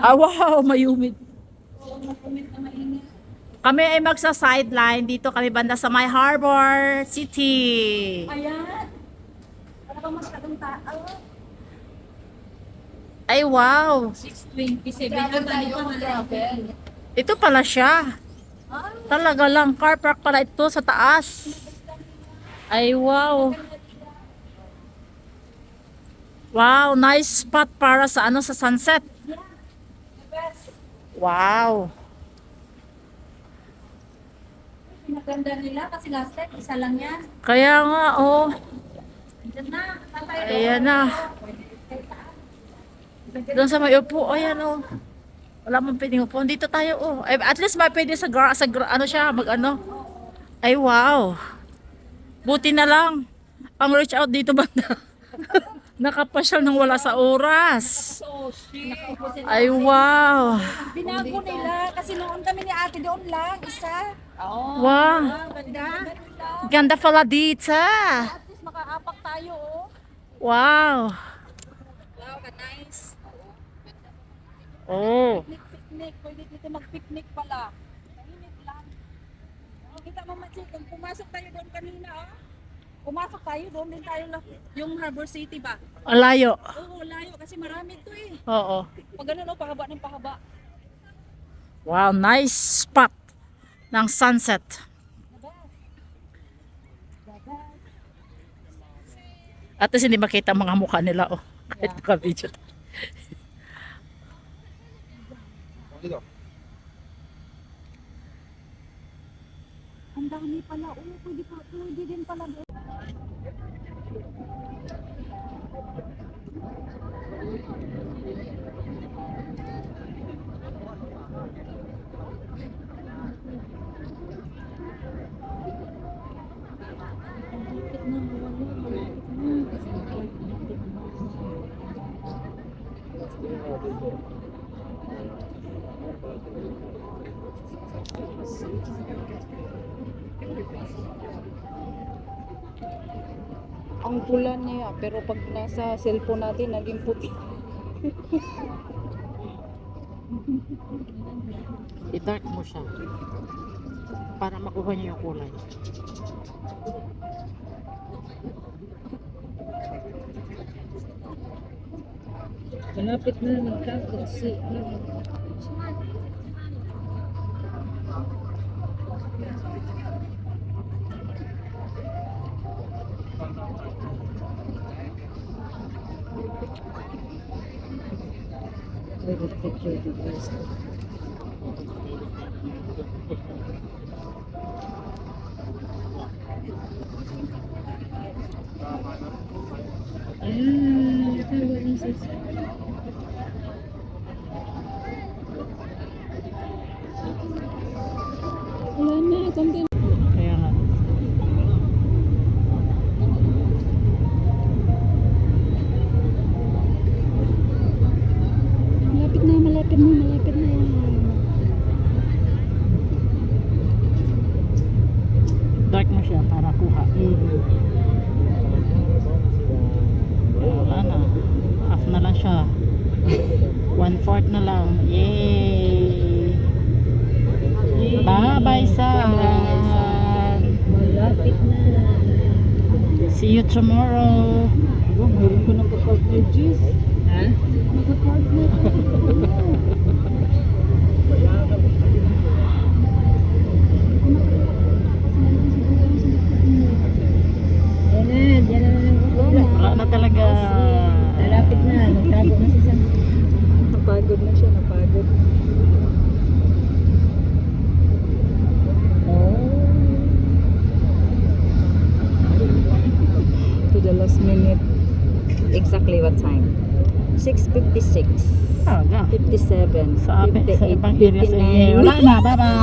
Ah, wow, na mainit. Kami ay magsa-sideline. Dito kami banda sa My Harbor City. Ayan. Wala bang masyadong tao? Ay, wow. 627 na tayo travel. Ito pala siya. Talaga lang. Car park pala ito sa taas. Ay, wow. Wow, nice spot para sa ano sa sunset. Wow. Pinaganda nila kasi last time, isa lang yan. Kaya nga, oh. Diyan na. Ayan na. Doon sa may upo, ayan oh. Wala mong pwedeng upo. Dito tayo oh. At least may pwede sa, gra- sa gra- ano siya, mag ano. Ay wow. Buti na lang. Ang reach out dito banda. Nakapasyal nang wala sa oras. Ay wow. Binago nila kasi noon kami ni ate doon lang, isa. Oo. Wow. Ang ganda. Ganda pala dito. At least makaapak tayo, oh. Wow. Wow, ka nice. Oh. Picnic, picnic. Pwede dito mag-picnic pala. Mainit lang. Oh, kita mo, Machi, kung pumasok tayo doon kanina, oh. Pumasok tayo, doon din tayo lang. Yung Harbor City ba? Ang layo. Oo, layo kasi marami to eh. Oo. Pag ganun, oh, pahaba ng pahaba. Wow, nice spot ng sunset. At least hindi makita mga mukha nila oh. Kahit naka-video. Ang dami pala, oh, pwede, pa, pwede din pala doon. Ang pula niya, pero pag nasa cellphone natin, naging puti. I-dark mo siya. Para makuha niyo yung kulay. Malapit na we will put you to rest. Ayan, nakawa Mo siya para kuha. Wala na. Half na lang siya. One fourth na lang. Yay! Bye-bye, na. See you tomorrow. Meron ko ng pa-partners. Ha? Naka-partner. Yan na, yan na lang Wala na talaga. Malapit na, nagtago na siya. Napagod na siya, napagod. Oh. To the last minute. Exactly what time? 6.56. Aga. 57. Sa, sa 58, ibang areas. 59. Eh, wala na. Bye-bye.